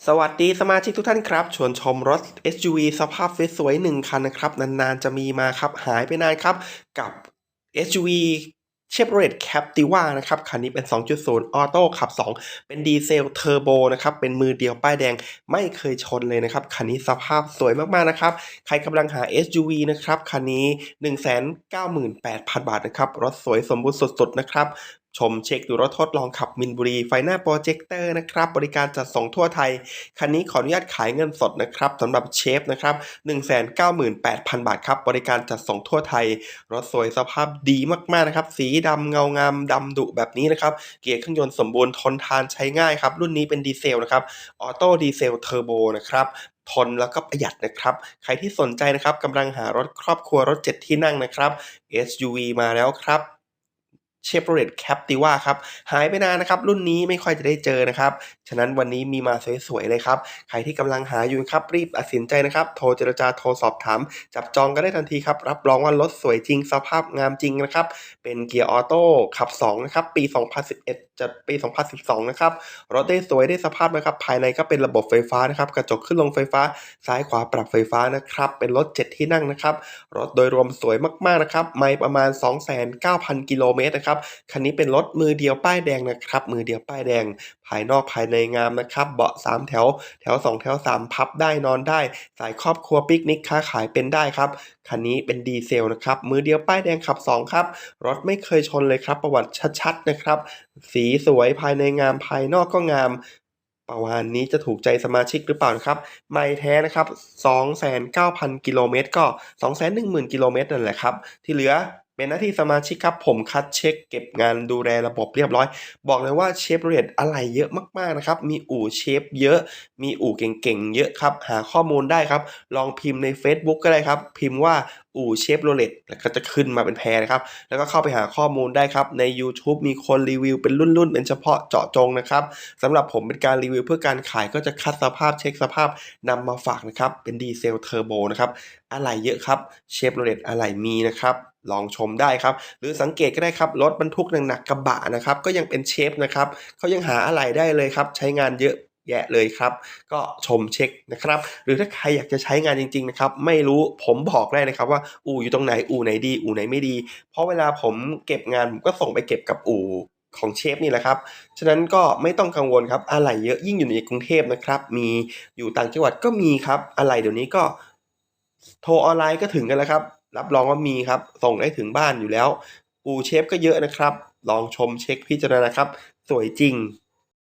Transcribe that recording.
สวัสดีสมาชิกทุกท่านครับ ชวนชมรถ SUV สภาพสวยๆหนึ่งคันนะครับ นานๆจะมีมาครับ หายไปนานครับ กับ SUV Chevrolet Captiva นะครับ คันนี้เป็น 2.0 ออโต้ขับ 2 เป็นดีเซลเทอร์โบนะครับ เป็นมือเดียวป้ายแดงไม่เคยชนเลยนะครับ คันนี้สภาพสวยมาก ๆ นะครับ ใครกำลังหา SUV นะครับ คันนี้ 198,000 บาทนะครับ รถสวยสมบูรณ์สด ๆ นะครับ ชมเช็คดูรถทดลองขับมินบุรีไฟหน้าโปรเจคเตอร์นะครับ บริการจัดส่งทั่วไทย คันนี้ขออนุญาตขายเงินสดนะครับสำหรับเชฟนะครับ 198,000 บาทครับ บริการจัดส่งทั่วไทย รถสวยสภาพดีมากๆนะครับ สีดำเงางามดำดุแบบนี้นะครับ เกียร์เครื่องยนต์สมบูรณ์ทนทานใช้ง่ายครับ รุ่นนี้เป็นดีเซลนะครับ ออโต้ดีเซลเทอร์โบนะครับทนแล้วก็ประหยัดนะครับ ใครที่สนใจนะครับกำลังหารถครอบครัวรถ 7 ที่นั่งนะครับ SUV มาแล้วครับ Chevrolet Captiva ครับ หายไปนานนะครับ รุ่นนี้ไม่ค่อยจะได้เจอนะครับ ฉะนั้นวันนี้มีมาสวยๆเลยครับ ใครที่กำลังหาอยู่ครับ รีบตัดสินใจนะครับ โทรเจรจาโทรสอบถาม จับจองกันได้ทันทีครับ รับรองว่ารถสวยจริงสภาพงามจริงนะครับ เป็นเกียร์ออโต้ขับ 2 นะครับ ปี 2011จัดปี 2012 นะครับรถได้สวยได้สภาพนะครับ ภายในก็เป็นระบบไฟฟ้านะครับ กระจกขึ้นลงไฟฟ้า ซ้ายขวาปรับไฟฟ้านะครับ เป็นรถ 7 ที่นั่งนะครับ รถโดยรวมสวยมากๆนะครับ ไม่ประมาณ 29,000 กิโลเมตรนะครับ คันนี้เป็นรถมือเดียวป้ายแดงนะครับ มือเดียวป้ายแดง ภายนอกภายในงามนะครับ เบาะ 3 แถว แถว 2 แถว 3 พับได้นอนได้ สายครอบครัวปิกนิกค้าขายเป็นได้ครับ คันนี้เป็นดีเซลนะครับ มือเดียวป้ายแดงขับ 2 ครับ รถไม่เคยชนเลยครับ ประวัติชัดๆนะครับสีสวยภายในงามภายนอกก็งามประมาณนี้จะถูกใจสมาชิกหรือเปล่านะครับ ไม่แท้นะครับ 29,000 กิโลเมตร ก็ 210,000 กิโลเมตรนั่นแหละครับ ที่เหลือเป็นหน้าที่สมาชิกครับ ผมคัดเช็คเก็บงานดูแลระบบเรียบร้อย บอกเลยว่าเชฟเรดอะไรเยอะมาก ๆ นะครับ มีอู่เชฟเยอะ มีอู่เก่ง ๆ เยอะครับ หาข้อมูลได้ครับ ลองพิมพ์ใน Facebook ก็ได้ครับ พิมพ์ว่าอู่เชฟโรเลตแล้วก็จะขึ้นมาเป็นแพรนะครับ แล้วก็เข้าไปหาข้อมูลได้ครับ ใน YouTube มีคนรีวิวเป็นรุ่นๆ เป็นเฉพาะเจาะจงนะครับสำหรับผมเป็นการรีวิวเพื่อการขายก็จะคัดสภาพเช็คสภาพนำมาฝากนะครับ เป็นดีเซลเทอร์โบนะครับอะไรเยอะครับเชฟโรเลตอะไรมีนะครับลองชมได้ครับ หรือสังเกตก็ได้ครับ รถบรรทุกหนักๆกระบะนะครับ ก็ยังเป็นเชฟนะครับเขายังหาอะไรได้เลยครับ ใช้งานเยอะ แยะเลยครับ ก็ชมเช็คนะครับ หรือถ้าใครอยากจะใช้งานจริงๆนะครับ ไม่รู้ผมบอกได้นะครับว่าอู่อยู่ตรงไหนอู่ไหนดีอู่ไหนไม่ดี เพราะเวลาผมเก็บงานผมก็ส่งไปเก็บกับอู่ของเชฟนี่แหละครับ ฉะนั้นก็ไม่ต้องกังวลครับ อะไรเยอะยิ่งอยู่ในกรุงเทพนะครับ มีอยู่ต่างจังหวัดก็มีครับ อะไรเดี๋ยวนี้ก็โทรออนไลน์ก็ถึงกันแล้วครับ รับรองว่ามีครับ ส่งได้ถึงบ้านอยู่แล้ว อู่เชฟก็เยอะนะครับ ลองชมเช็คพิจารณาครับ สวยจริง